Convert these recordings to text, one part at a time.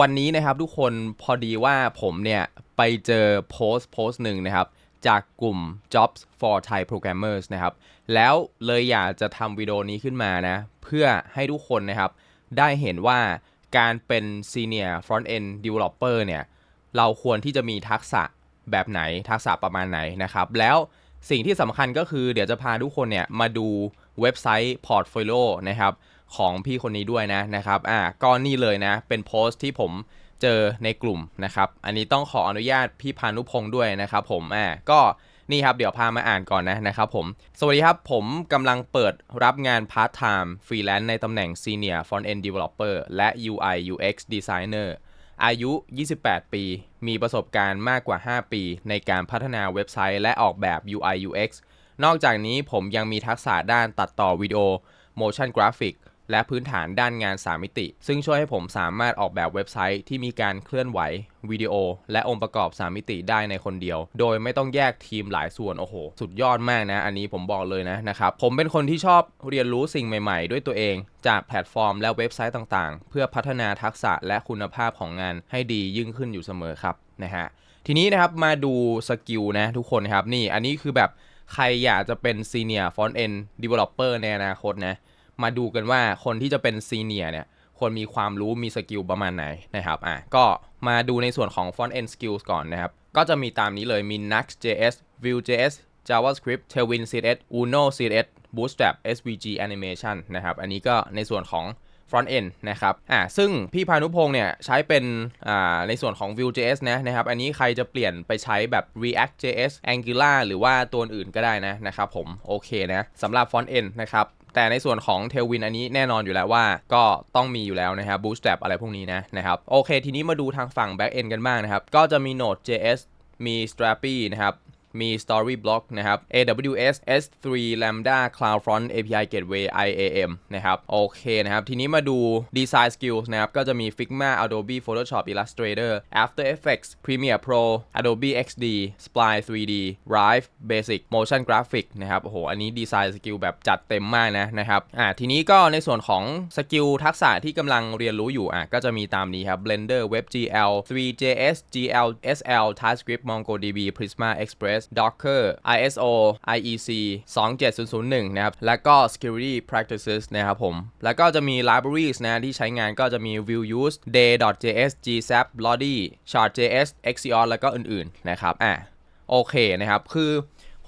วันนี้นะครับทุกคนพอดีว่าผมเนี่ย ไปเจอโพสต์โพสต์หนึ่งนะครับ จากกลุ่ม Jobs for Thai Programmers นะครับ แล้วเลยอยากจะทำวิดีโอนี้ขึ้นมานะ เพื่อให้ทุกคนนะครับ ได้เห็นว่าการเป็น Senior Front End Developer เนี่ย เราควรที่จะมีทักษะแบบไหนทักษะประมาณไหนนะครับ แล้วสิ่งที่สำคัญก็คือเดี๋ยวจะพาทุกคนเนี่ย มาดูเว็บไซต์พอร์ตโฟลิโอนะครับ ของพี่คนนี้ด้วยนะนะครับอ่าก็นี่เลยนะ เป็นโพสต์ที่ผมเจอในกลุ่มนะครับ อันนี้ต้องขออนุญาตพี่พานุพงศ์ด้วยนะครับ ผมอ่าก็นี่ครับเดี๋ยวพามาอ่านก่อนนะนะครับผม สวัสดีครับ ผมกำลังเปิดรับงานพาร์ทไทม์ฟรีแลนซ์ในตำแหน่ง Senior Front End Developer และ UI UX Designer อายุ 28 ปี มีประสบการณ์มากกว่า 5 ปี ในการพัฒนาเว็บไซต์และออกแบบ UI UX นอกจากนี้ผมยังมีทักษะด้านตัดต่อวิดีโอ motion graphic และพื้นฐานด้านงาน 3 มิติ ซึ่งช่วยให้ผมสามารถออกแบบเว็บไซต์ที่มีการเคลื่อนไหววิดีโอ และองค์ประกอบ 3 มิติได้ในคนเดียว โดยไม่ต้องแยกทีมหลายส่วนโอ้โห สุดยอดมากนะ อันนี้ผมบอกเลยนะนะครับ ผมเป็นคนที่ชอบเรียนรู้สิ่งใหม่ๆ ด้วยตัวเอง จากแพลตฟอร์มและเว็บไซต์ต่างๆ เพื่อพัฒนาทักษะและคุณภาพของงานให้ดียิ่งขึ้นอยู่เสมอครับนะฮะทีนี้นะครับมาดูสกิลนะทุกคนครับนี่อันนี้คือแบบใครอยากจะเป็น Senior Front End Developer ในอนาคตนะ มาดูกันว่าคนที่จะเป็นซีเนียเนี่ยควรมีความรู้มีสกิลประมาณไหนนะครับอะก็มาดูในส่วนของ front end skills ก่อนนะครับ ก็จะมีตามนี้เลยมี Next.js Vue.js JavaScript Tailwind CSS Uno CSS Bootstrap SVG Animation นะครับ อันนี้ก็ในส่วนของ front end นะครับ อ่า ซึ่งพี่พานุพงศ์เนี่ยใช้เป็น อ่า ในส่วนของ Vue.js นะนะครับ อันนี้ใครจะเปลี่ยนไปใช้แบบ React.js Angular หรือว่าตัวอื่นก็ได้นะนะครับผม โอเคนะสำหรับ front end นะครับ แต่ในส่วนของ Tailwind อันนี้แน่นอนอยู่แล้วว่าก็ต้องมีอยู่แล้วนะครับ Bootstrap อะไรพวกนี้นะนะครับโอเค ทีนี้มาดูทางฝั่ง Back end กันบ้างนะครับ ก็จะมี Node.js มี Strapi นะครับ มี Storyblock นะครับ AWS S3 Lambda CloudFront API Gateway IAM นะครับโอเคนะครับ ทีนี้มาดู Design Skills นะครับ ก็จะมี Figma Adobe Photoshop Illustrator After Effects Premiere Pro Adobe XD Spline 3D Rive Basic Motion Graphic นะครับ โอ้โห อันนี้ Design Skill แบบจัดเต็มมากนะนะครับ อ่า ทีนี้ก็ในส่วนของสกิลทักษะที่กำลังเรียนรู้อยู่ อะ ก็จะมีตามนี้ครับ Blender WebGL 3JS GL SL TypeScript MongoDB Prisma Express Docker ISO IEC 27001 นะครับ แล้วก็ Security Practices นะครับผม แล้วก็จะมี libraries นะที่ใช้งานก็จะมี view Use Day.js GZap Lottie Chart.js xcr แล้วก็อื่นๆ นะครับ อะ โอเคนะครับ คือ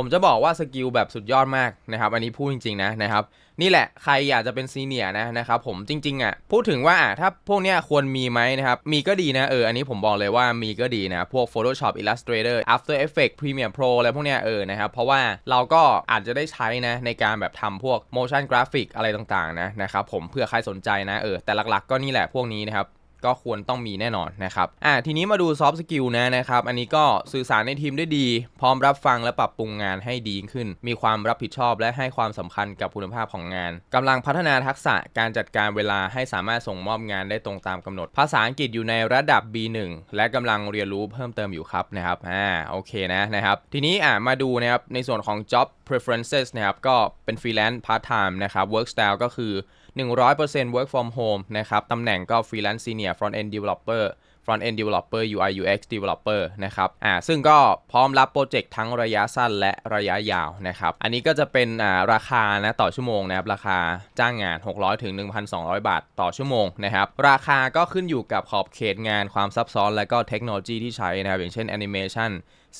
ผมจะบอกว่าสกิลแบบสุดยอดมากนะครับ อันนี้พูดจริงๆนะนะครับ นี่แหละใครอยากจะเป็นซีเนียนะนะครับผมจริงๆอะพูดถึงว่าถ้าพวกเนี้ยควรมีไหมนะครับ มีก็ดีนะเอออันนี้ผมบอกเลยว่ามีก็ดีนะ พวก Photoshop Illustrator After Effects Premiere Pro อะไรพวกเนี้ยเออนะครับ เพราะว่าเราก็อาจจะได้ใช้นะในการแบบทำพวก motion graphic อะไรต่างๆนะนะครับผมเพื่อใครสนใจนะเออแต่หลักๆก็นี่แหละพวกนี้นะครับ ก็ควรต้องมีแน่นอนนะครับอ่าทีนี้มาดูซอฟต์สกิลนะนะครับ อันนี้ก็สื่อสารในทีมได้ดี พร้อมรับฟังและปรับปรุงงานให้ดีขึ้น มีความรับผิดชอบและให้ความสำคัญกับคุณภาพของงานกำลังพัฒนาทักษะการจัดการเวลาให้สามารถส่งมอบงานได้ตรงตามกำหนด ภาษาอังกฤษอยู่ในระดับ B1 และกำลังเรียนรู้เพิ่มเติมอยู่ครับนะครับอ่าโอเคนะนะครับ ทีนี้อ่ามาดูนะครับในส่วนของ job preferences นะครับก็เป็น freelance part time นะครับ work style ก็คือ 100% work from home นะครับ ตำแหน่งก็ freelance senior front end developer front end developer UI UX developer นะครับ อ่า ซึ่งก็พร้อมรับโปรเจกต์ทั้งระยะสั้นและระยะยาวนะครับ อันนี้ก็จะเป็นอ่าราคานะต่อชั่วโมงนะครับ ราคาจ้างงาน 600ถึง1,200 บาทต่อชั่วโมงนะครับ ราคาก็ขึ้นอยู่กับขอบเขตงานความซับซ้อน และก็เทคโนโลยีที่ใช้นะครับ อย่างเช่น animation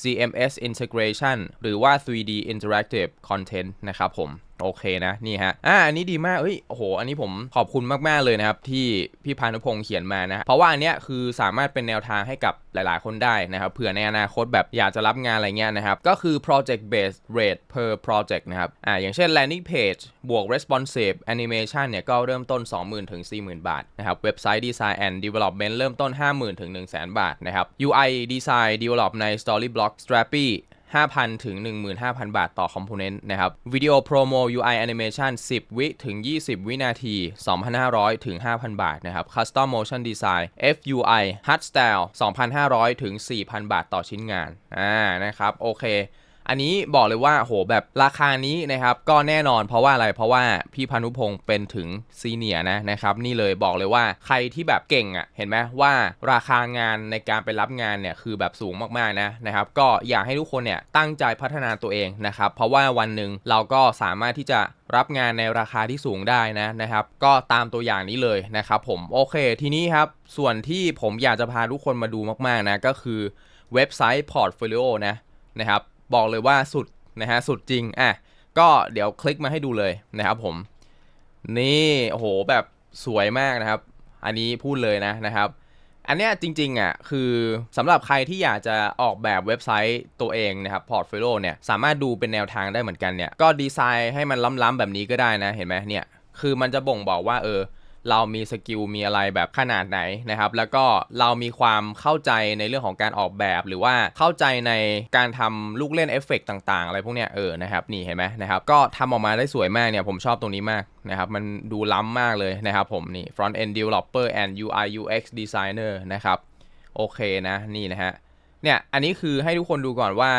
CMS integration หรือว่า 3D interactive content นะครับผมโอเคนะนี่ฮะอ่าอันนี้ดีมากเฮ้ยโอ้โหอันนี้ผมขอบคุณมากๆเลยนะครับที่พี่พานุพงศ์เขียนมานะเพราะว่าอันเนี้ยคือสามารถเป็นแนวทางให้กับหลาย ๆ คนได้นะครับเผื่อในอนาคตแบบอยากจะรับงานอะไรเงี้ยนะครับ ก็คือ project based rate per project นะครับอ่าอย่างเช่น landing page บวก responsive animation เนี่ยก็เริ่มต้น 20,000 ถึง 40,000 บาทนะครับเว็บไซต์ design and development เริ่มต้น 50,000 ถึง 100,000 บาทนะครับ UI design develop ใน Storyblock Strapi 5,000 ถึง 15,000 บาทต่อคอมโพเนนต์นะครับวิดีโอโปรโม UI Animation 10 วิถึง 20 วินาที 2,500 ถึง 5,000 บาทนะครับ Custom Motion Design FUI Hard Style 2,500 ถึง 4,000 บาทต่อชิ้นงานอ่านะครับโอเค อันนี้บอกเลยว่าโหแบบราคานี้นะครับก็แน่นอนเพราะว่าอะไรเพราะว่าพี่พานุพงศ์เป็นถึงซีเนียนะนะครับนี่เลยบอกเลยว่าใครที่แบบเก่งอะ่ะเห็นไหมว่าราคางานในการไปรับงานเนี่ยคือแบบสูงมากๆนะนะครับก็อยากให้ทุกคนเนี่ยตั้งใจพัฒนาตัวเองนะครับเพราะว่าวันหนึ่งเราก็สามารถที่จะรับงานในราคาที่สูงได้นะนะครับ ก็ตามตัวอย่างนี้เลยนะครับผมโอเคทีนี้ครับ ส่วนที่ผมอยากจะพาทุกคนมาดูมากๆนะก็คือเว็บไซต์ Portfolio นะนะครับ บอกเลยว่าสุดนะฮะสุดจริงอะก็เดี๋ยวคลิกมาให้ดูเลยนะครับผม นี่โอ้โหแบบสวยมากนะครับ อันนี้พูดเลยนะนะครับ อันเนี้ยจริงๆอะคือสำหรับใครที่อยากจะออกแบบเว็บไซต์ตัวเองนะครับพอร์ตโฟลิโอเนี่ยสามารถดูเป็นแนวทางได้เหมือนกันเนี่ยก็ดีไซน์ให้มันล้ำๆแบบนี้ก็ได้นะเห็นไหมเนี่ยคือมันจะบ่งบอกว่าเออ เรามีสกิลมีอะไรแบบขนาดไหนนะครับแล้วก็เรามีความเข้าใจในเรื่องของการออกแบบ หรือว่าเข้าใจในการทำลูกเล่นเอฟเฟกต่างๆ อะไรพวกเนี้ยเออนะครับนี่เห็นไหมนะครับก็ทำออกมาได้สวยมากเนี่ยผมชอบตรงนี้มากนะครับมันดูล้ำมากเลยนะครับผมนี่ front end developer and UI UX designer นะครับโอเคนะนี่นะฮะเนี่ยอันนี้คือให้ทุกคนดูก่อนว่า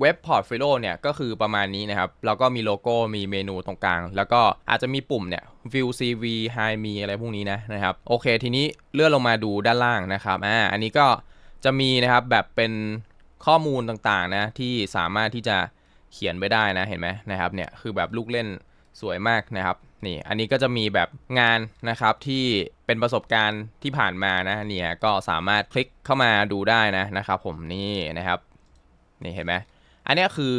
เว็บพอร์ตโฟลิโอเนี่ยก็คือประมาณนี้นะครับ แล้วก็มีโลโก้มีเมนูตรงกลาง แล้วก็อาจจะมีปุ่มเนี่ย view CV high มีอะไรพวกนี้นะนะครับโอเคทีนี้เลื่อนลงมาดูด้านล่างนะครับอ่าอันนี้ก็จะมีนะครับแบบเป็นข้อมูลต่างๆนะที่สามารถที่จะเขียนไปได้นะเห็นไหมนะครับเนี่ยคือแบบลูกเล่นสวยมากนะครับนี่อันนี้ก็จะมีแบบงานนะครับที่เป็นประสบการณ์ที่ผ่านมานะเนี่ยก็สามารถคลิกเข้ามาดูได้นะนะครับผมนี่นะครับนี่เห็นไหม อันนี้คือ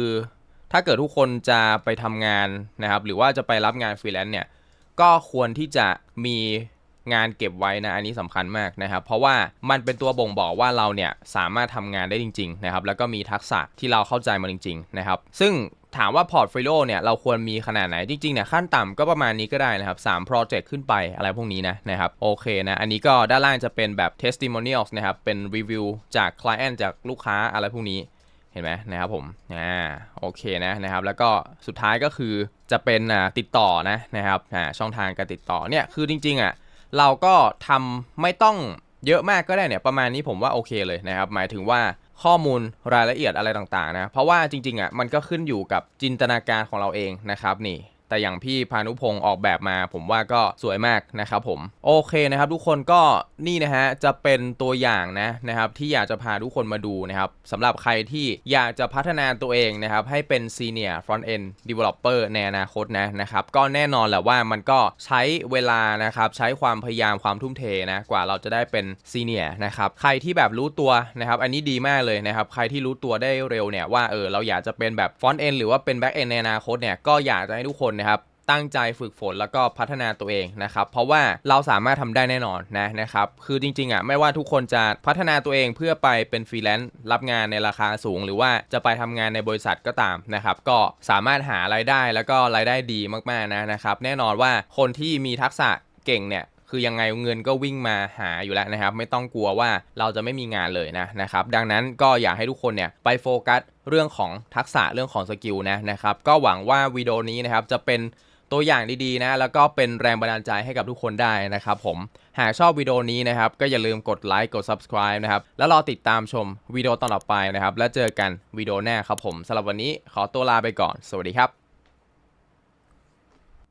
ถ้าเกิดทุกคนจะไปทำงานนะครับ หรือว่าจะไปรับงานฟรีแลนซ์เนี่ย ก็ควรที่จะมีงานเก็บไว้นะ อันนี้สำคัญมากนะครับ เพราะว่ามันเป็นตัวบ่งบอกว่าเราเนี่ยสามารถทำงานได้จริงๆนะครับ แล้วก็มีทักษะที่เราเข้าใจมาจริงๆนะครับ ซึ่งถามว่าพอร์ตโฟลิโอเนี่ยเราควรมีขนาดไหน จริงๆเนี่ยขั้นต่ำก็ประมาณนี้ก็ได้นะครับ3 project ขึ้นไปอะไรพวกนี้นะนะครับโอเคนะ อันนี้ก็ด้านล่างจะเป็นแบบ testimonials นะครับ เป็นรีวิวจาก client จากลูกค้าอะไรพวกนี้ เห็นไหมนะครับผมอ่าโอเคนะนะครับ แล้วก็สุดท้ายก็คือจะเป็นอ่าติดต่อนะนะครับอ่าช่องทางการติดต่อเนี่ยคือจริงๆอะเราก็ทำไม่ต้องเยอะมากก็ได้เนี่ยประมาณนี้ผมว่าโอเคเลยนะครับ หมายถึงว่าข้อมูลรายละเอียดอะไรต่างๆนะเพราะว่าจริงๆอะมันก็ขึ้นอยู่กับจินตนาการของเราเองนะครับนี่ แต่อย่างพี่พานุพงศ์ออกแบบมา ผมว่าก็สวยมากนะครับผมโอเคนะครับ ทุกคนก็นี่นะฮะจะเป็นตัวอย่างนะนะครับที่อยากจะพาทุกคนมาดูนะครับสำหรับใครที่อยากจะพัฒนาตัวเองนะครับให้เป็น Senior Front End Developer ในอนาคตนะนะครับก็แน่นอนแหละว่ามันก็ใช้เวลานะครับใช้ความพยายามความทุ่มเทนะกว่าเราจะได้เป็น Senior นะครับใครที่แบบรู้ตัวนะครับอันนี้ดีมากเลยนะครับใครที่รู้ตัวได้เร็วเนี่ยว่าเออเราอยากจะเป็นแบบ Front End หรือว่าเป็น Back End ในอนาคตเนี่ยก็อยากจะให้ทุกคนนะครับ ตั้งใจฝึกฝนแล้วก็พัฒนาตัวเองนะครับ เพราะว่าเราสามารถทำได้แน่นอนนะนะครับ คือจริงๆอะไม่ว่าทุกคนจะพัฒนาตัวเองเพื่อไปเป็นฟรีแลนซ์รับงานในราคาสูง หรือว่าจะไปทำงานในบริษัทก็ตามนะครับ ก็สามารถหารายได้แล้วก็รายได้ดีมากๆนะนะครับ แน่นอนว่าคนที่มีทักษะเก่งเนี่ย คือยังไงเงินก็วิ่งมาหาอยู่แล้วนะครับ ไม่ต้องกลัวว่าเราจะไม่มีงานเลยนะนะครับ ดังนั้นก็อยากให้ทุกคนเนี่ยไปโฟกัสเรื่องของทักษะเรื่องของสกิลนะนะครับ ก็หวังว่าวิดีโอนี้นะครับจะเป็นตัวอย่างดีๆนะ แล้วก็เป็นแรงบันดาลใจให้กับทุกคนได้นะครับผม หากชอบวิดีโอนี้นะครับ ก็อย่าลืมกดไลค์กด subscribe นะครับ แล้วรอติดตามชมวิดีโอตอนต่อไปนะครับ แล้วเจอกันวิดีโอหน้าครับผมสำหรับวันนี้ขอตัวลาไปก่อน สวัสดีครับ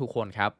ทุกคนครับ